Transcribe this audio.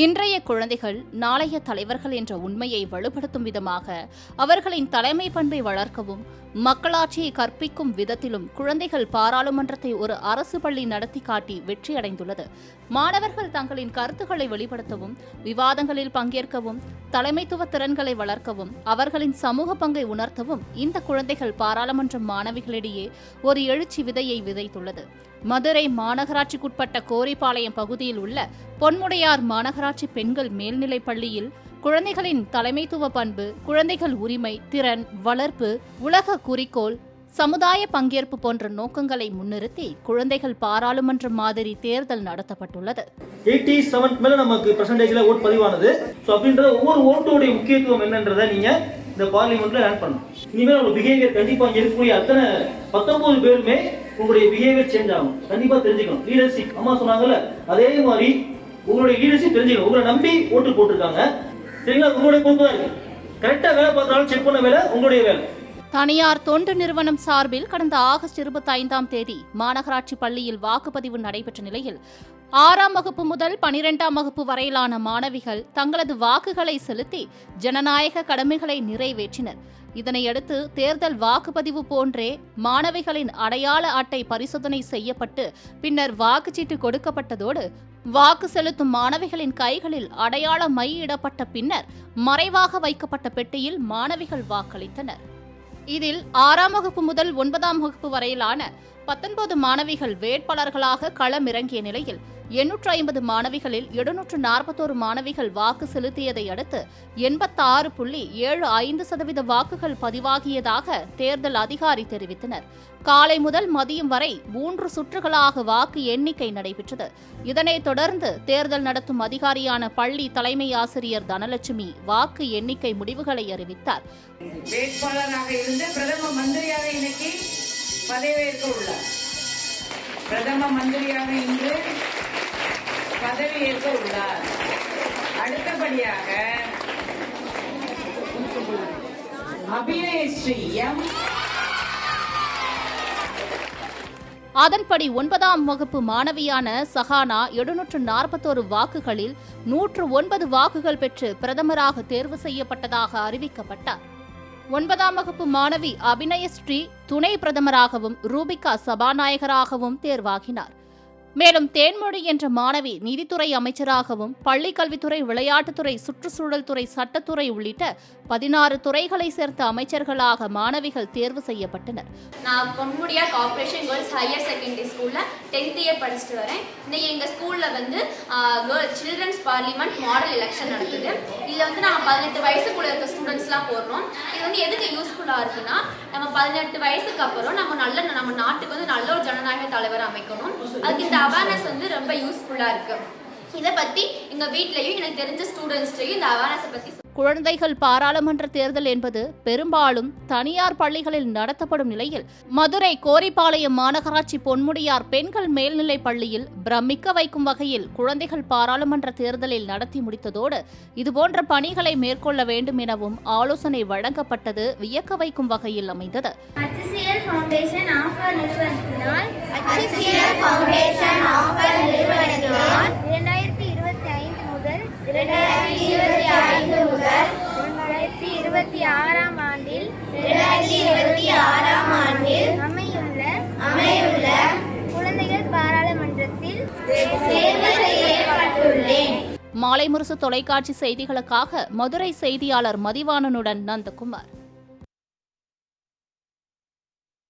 இன்றைய குழந்தைகள் நாளைய தலைவர்கள் என்ற உண்மையை வலுப்படுத்தும் விதமாக அவர்களின் தலைமை பண்பை வளர்க்கவும் மக்களாட்சியை கற்பிக்கும் விதத்திலும் குழந்தைகள் பாராளுமன்றத்தை ஒரு அரசு பள்ளி நடத்தி காட்டி வெற்றியடைந்துள்ளது மாணவர்கள் தங்களின் கருத்துக்களை வெளிப்படுத்தவும் விவாதங்களில் பங்கேற்கவும் தலைமைத்துவ திறன்களை வளர்க்கவும் அவர்களின் சமூக பங்கை உணர்த்தவும் இந்த குழந்தைகள் பாராளுமன்ற மாணவிகளிடையே ஒரு எழுச்சி விதையை விதைத்துள்ளது. மதுரை மாநகராட்சிக்குட்பட்ட கோரிப்பாளையம் பகுதியில் உள்ள பொன்முடையார் மாநகராட்சி பெண்கள் மேல்நிலைப் பள்ளியில் குழந்தைகளின் தலைமைத்துவ பண்பு குழந்தைகள் உரிமை திறன் வளர்ப்பு உலக குறிக்கோள் சமுதாய பங்கேற்பு போன்ற நோக்கங்களை முன்னிறுத்தி குழந்தைகள் பாராளுமன்ற மாதிரி தேர்தல் நடத்தப்பட்டுள்ளது. எயிட்டி செவன் மேல நமக்கு பர்சன்டேஜ்ல ஓட் பதிவானது. ஸோ அப்படின்ற ஒவ்வொரு ஓட்டோடைய முக்கியத்துவம் என்னன்றதை நீங்க இந்த பார்லிமெண்ட்ல லேர்ன் பண்ணணும். இனிமேல் உங்களோட பிஹேவியர் கண்டிப்பா இருக்கக்கூடிய அத்தனை பத்தொன்பது பேருமே உங்களுடைய பிஹேவியர் சேஞ்ச் ஆகும். கண்டிப்பா தெரிஞ்சுக்கணும். லீடர்ஷிப் அம்மா சொன்னாங்கல்ல அதே மாதிரி உங்களுடைய லீடர்ஷிப் தெரிஞ்சுக்கணும். உங்களை நம்பி ஓட்டு போட்டிருக்காங்க. சரிங்களா? உங்களுடைய பொறுப்பு தான் இருக்கு. கரெக்டா வேலை பார்த்தாலும் செக் பண்ண வேலை உங்களுடைய வேலை. தனியார் தொண்டு நிறுவனம் சார்பில் கடந்த ஆகஸ்ட் இருபத்தி ஐந்தாம் தேதி மாநகராட்சி பள்ளியில் வாக்குப்பதிவு நடைபெற்ற நிலையில் ஆறாம் வகுப்பு முதல் பனிரெண்டாம் வகுப்பு வரையிலான மாணவிகள் தங்களது வாக்குகளை செலுத்தி ஜனநாயக கடமைகளை நிறைவேற்றினர். இதனையடுத்து தேர்தல் வாக்குப்பதிவு போன்றே மாணவிகளின் அடையாள அட்டை பரிசோதனை செய்யப்பட்டு பின்னர் வாக்குச்சீட்டு கொடுக்கப்பட்டதோடு வாக்கு செலுத்தும் மாணவிகளின் கைகளில் அடையாள மை இடப்பட்ட பின்னர் மறைவாக வைக்கப்பட்ட பெட்டியில் மாணவிகள் வாக்களித்தனர். இதில் ஆறாம் வகுப்பு முதல் ஒன்பதாம் வகுப்பு வரையிலான பத்தொன்பது மாணவிகள் வேட்பாளர்களாக களமிறங்கிய நிலையில் எண்ணூற்று ஐம்பது மாணவிகளில் எழுநூற்று நாற்பத்தோரு மாணவிகள் வாக்கு செலுத்தியதை அடுத்து எண்பத்தாறு புள்ளி ஏழு ஐந்து சதவீத வாக்குகள் பதிவாகியதாக தேர்தல் அதிகாரி தெரிவித்தனர். காலை முதல் மதியம் வரை மூன்று சுற்றுகளாக வாக்கு எண்ணிக்கை நடைபெற்றது. இதனைத் தொடர்ந்து தேர்தல் நடத்தும் அதிகாரியான பள்ளி தலைமை ஆசிரியர் தனலட்சுமி வாக்கு எண்ணிக்கை முடிவுகளை அறிவித்தார். பதவியேற்க உள்ளார் பிரதம மந்திரியாக இன்று பதவியேற்க உள்ளார் அடுத்தபடியாக அபிநயஸ்ரீ எம். அதன்படி ஒன்பதாம் வகுப்பு மாணவியான சஹானா எழுநூற்று நாற்பத்தோரு வாக்குகளில் நூற்று ஒன்பது வாக்குகள் பெற்று பிரதமராக தேர்வு செய்யப்பட்டதாக அறிவிக்கப்பட்டார். ஒன்பதாம் வகுப்பு மாணவி அபிநயஸ்ரீ துணை பிரதமராகவும் ரூபிகா சபாநாயகராகவும் தேர்வாகினார். மேலும் தேன்மொழி என்ற மாணவி நீதித்துறை அமைச்சராகவும் பள்ளிக்கல்வித்துறை விளையாட்டுத்துறை சுற்றுச்சூழல் துறை சட்டத்துறை உள்ளிட்ட பதினாறு துறைகளை சேர்ந்த அமைச்சர்களாக மாணவிகள் தேர்வு செய்யப்பட்டனர். நான் பொன்முடியா கார்பரேஷன் கேர்ள்ஸ் ஹையர் செகண்டரி ஸ்கூலில் டென்த் இயர் படிச்சுட்டு வரேன். இன்னைக்கு எங்கள் ஸ்கூலில் வந்து சில்ட்ரன்ஸ் பார்லிமெண்ட் மாடல் எலெக்ஷன் நடக்குது இதில் வந்து நாங்கள் பதினெட்டு வயசுக்குள்ள இருக்க ஸ்டூடெண்ட்ஸ்லாம் போடுறோம். இது வந்து எதுக்கு யூஸ்ஃபுல்லாக இருக்குன்னா நம்ம பதினெட்டு வயசுக்கு அப்புறம் நம்ம நல்ல நம்ம நாட்டுக்கு வந்து நல்ல ஒரு ஜனநாயக தலைவர் அமைக்கணும். அதுக்கு இந்த அவேர்னஸ் வந்து ரொம்ப யூஸ்ஃபுல்லாக இருக்குது இதை பற்றி எங்கள் வீட்லேயும் எனக்கு தெரிஞ்ச ஸ்டூடெண்ட்ஸ்டையும் இந்த அவேர்னஸை பற்றி குழந்தைகள் பாராளுமன்ற தேர்தல் என்பது பெரும்பாலும் தனியார் பள்ளிகளில் நடத்தப்படும் நிலையில் மதுரை கோரிப்பாளையம் மாநகராட்சி பொன்முடியார் பெண்கள் மேல்நிலை பள்ளியில் பிரமிக்க வைக்கும் வகையில் குழந்தைகள் பாராளுமன்ற தேர்தலில் நடத்தி முடித்ததோடு இதுபோன்ற பணிகளை மேற்கொள்ள வேண்டும் எனவும் ஆலோசனை வழங்கப்பட்டது வியக்க வைக்கும் வகையில் அமைந்தது. ஃபவுண்டேஷன் ஆஃபர் நிறுவனத்தினால் ஃபவுண்டேஷன் ஆஃபர் நிறுவனத்தினால் இரண்டாயிரத்தி இருபத்தி ஐந்து முதல் இரண்டாயிரத்தி இருபத்தி ஐந்து முதல் இரண்டாயிரத்தி இருபத்தி ஆறாம் ஆண்டில் இரண்டாயிரத்தி இருபத்தி ஆறாம் ஆண்டில் அமையுள்ள அமையுள்ள குழந்தைகள் பாராளுமன்றத்தில் தேர்வு செய்யப்பட்டுள்ளேன் மாலை முரசு தொலைக்காட்சி செய்திகளுக்காக மதுரை செய்தியாளர் மதிவாணனுடன் நந்தகுமார்.